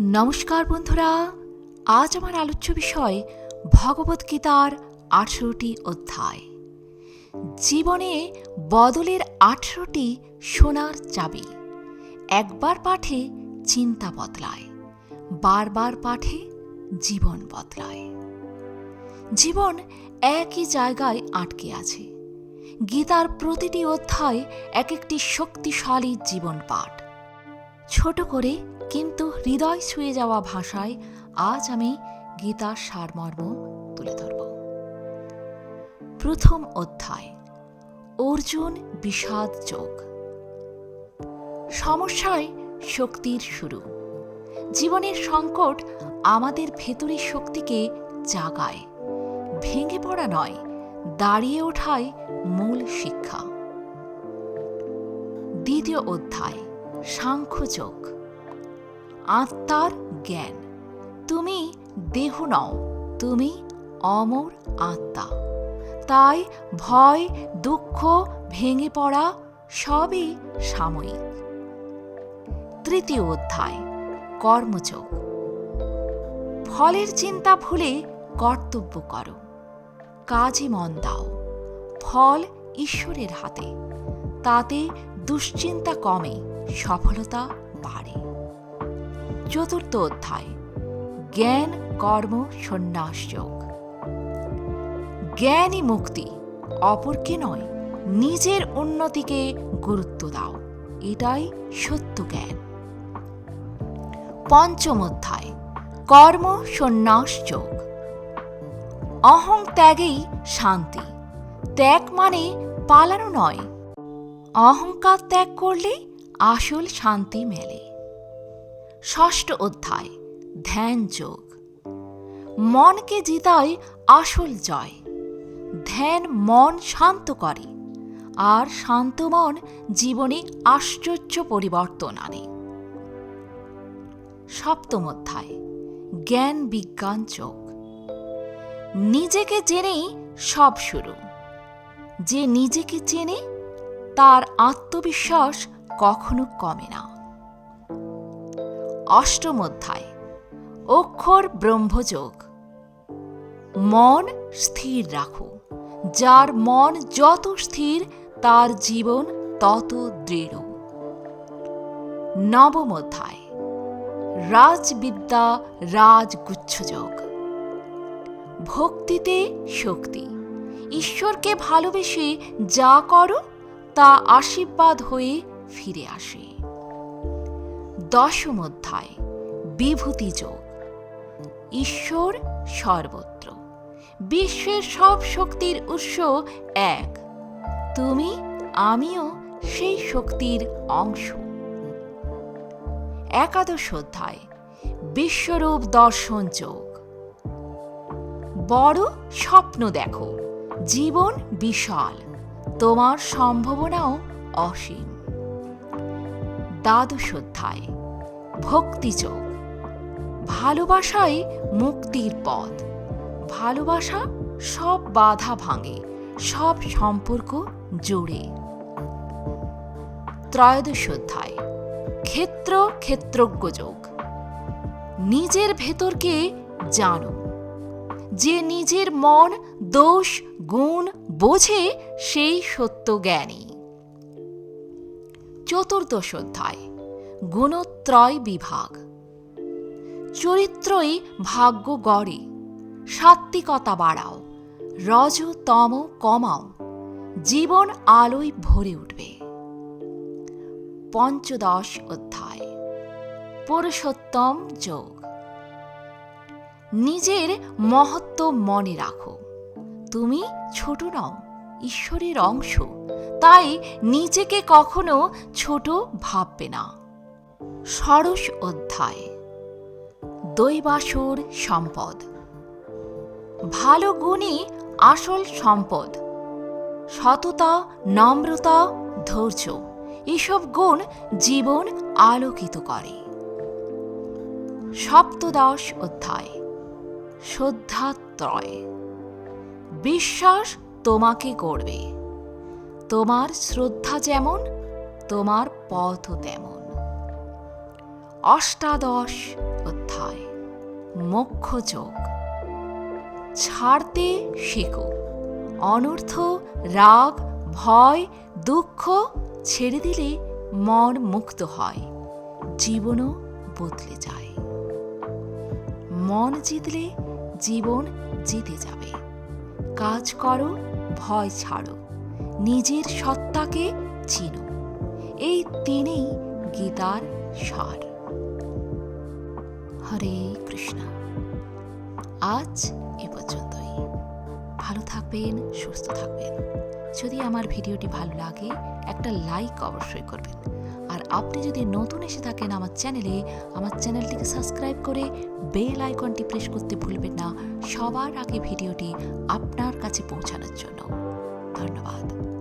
নমস্কার বন্ধুরা, আজ আমার আলোচ্য বিষয় ভগবদ্গীতার আঠেরোটি অধ্যায়। জীবনে বদলের আঠেরোটি সোনার চাবি। একবার পাঠে চিন্তা বদলায়, বারবার পাঠে জীবন বদলায়। জীবন একই জায়গায় আটকে আছে। গীতার প্রতিটি অধ্যায় এক একটি শক্তিশালী জীবন পাঠ। ছোট করে কিন্তু হৃদয় ছুঁয়ে যাওয়া ভাষায় আজ আমি গীতার সারমর্ম তুলে ধরব। প্রথম অধ্যায়, অর্জুন বিষাদ যোগ। সমস্যায় শক্তির শুরু। জীবনের সংকট আমাদের ভেতরের শক্তিকে জাগায়। ভেঙে পড়া নয়, দাঁড়িয়ে ওঠাই মূল শিক্ষা। দ্বিতীয় অধ্যায় সাংখ্যযোগ আত্মার জ্ঞান। তুমি দেহ নও, তুমি অমর আত্মা। তাই ভয়, দুঃখ, ভেঙে পড়া সবই সাময়িক। তৃতীয় অধ্যায়, কর্মযোগ। ফলের চিন্তা ভুলে কর্তব্য করো। কাজে মন দাও, ফল ঈশ্বরের হাতে। তাতে দুশ্চিন্তা কমে, সফলতা বাড়ে। চতুর্থ অধ্যায়, জ্ঞান, কর্ম, সন্ন্যাস, যোগ। জ্ঞানই মুক্তি, অপরকে নয়, নিজের উন্নতিকে গুরুত্ব দাও। এটাই সত্য জ্ঞান। পঞ্চম অধ্যায়, কর্ম, সন্ন্যাস, যোগ। অহং ত্যাগেই শান্তি, ত্যাগ মানে পালানো নয়। অহংকার ত্যাগ করলে আসল শান্তি মেলে। ষষ্ঠ অধ্যায়, ধ্যান যোগ। মনকে জিতায় আসল জয়। ধ্যান মন শান্ত করে, আর শান্ত মন জীবনে আশ্চর্য পরিবর্তন আনে। সপ্তম অধ্যায়, জ্ঞান বিজ্ঞান যোগ। নিজেকে জেনেই সব শুরু। যে নিজেকে চেনে, তার আত্মবিশ্বাস কখনো কমে না। অষ্টম অধ্যায়, অক্ষর ব্রহ্মযোগ। মন স্থির রাখো, যার মন যত স্থির, তার জীবন তত দৃঢ়। নবম অধ্যায়, রাজবিদ্যা, রাজগুচ্ছযোগ। ভক্তিতে শক্তি, ঈশ্বরকে ভালোবেসে যা করো, তা আশীর্বাদ হয়ে ফিরে আসে। দশম অধ্যায় বিভূতি যোগ। ঈশ্বর সর্বত্র। বিশ্বের সব শক্তির উৎস এক। তুমি, আমিও সেই শক্তির অংশ। একাদশ অধ্যায়, বিশ্বরূপ দর্শন যোগ। বড় স্বপ্ন দেখো, জীবন বিশাল, তোমার সম্ভাবনাও অসীম। দ্বাদশ অধ্যায় ভক্তিযোগ ভালোবাসাই মুক্তির পথ। ভালোবাসা সব বাধা ভাঙে, সব সম্পর্ক জোড়ে। ত্রয়োদশ অধ্যায়, ক্ষেত্র ক্ষেত্রজ্ঞ যোগ। নিজের ভেতরকে জানো। যে নিজের মন, দোষ, গুণ বোঝে সেই সত্য জ্ঞানী। চতুর্দশ অধ্যায় গুণত্রয় বিভাগ চরিত্রই ভাগ্য গড়ে সাত্বিকতা বাড়াও। রজ তম কমাও। জীবন আলোয় ভরে উঠবে। পঞ্চদশ অধ্যায়। পুরুষোত্তম যোগ। নিজের মহত্ব মনে রাখো। তুমি ছোট নও, ঈশ্বরের অংশ। তাই নিজেকে কখনো ছোট ভাববে না। ষড়শ অধ্যায় দৈবাসুর সম্পদ। ভালো গুণই আসল সম্পদ। সততা, নম্রতা, ধৈর্য, এসব গুণ জীবন আলোকিত করে। সপ্তদশ অধ্যায়, শ্রদ্ধাত্রয়। বিশ্বাস তোমাকে করবে। তোমার শ্রদ্ধা যেমন, তোমার পথও তেমন। অষ্টাদশ মোক্ষ যোগ ছাড়তে শেখো। অনর্থ, রাগ, ভয়, দুঃখ ছেড়ে দিলে মন মুক্ত হয়। জীবনও বদলে যায়। মন জিতলে জীবন জিতে যাবে। কাজ করো, ভয় ছাড়ো। নিজের সত্তাকে চিনো। এই তিনেই গীতার সার। হরে কৃষ্ণ। আজ এ পর্যন্তই। ভালো থাকবেন, সুস্থ থাকবেন। যদি আমার ভিডিওটি ভালো লাগে, একটা লাইক অবশ্যই করবেন। আর আপনি যদি নতুন এসে থাকেন আমার চ্যানেলে, আমার চ্যানেলটিকে সাবস্ক্রাইব করে বেল আইকনটি প্রেস করতে ভুলবেন না সবার আগে ভিডিওটি আপনার কাছে পৌঁছানোর জন্য। ধন্যবাদ।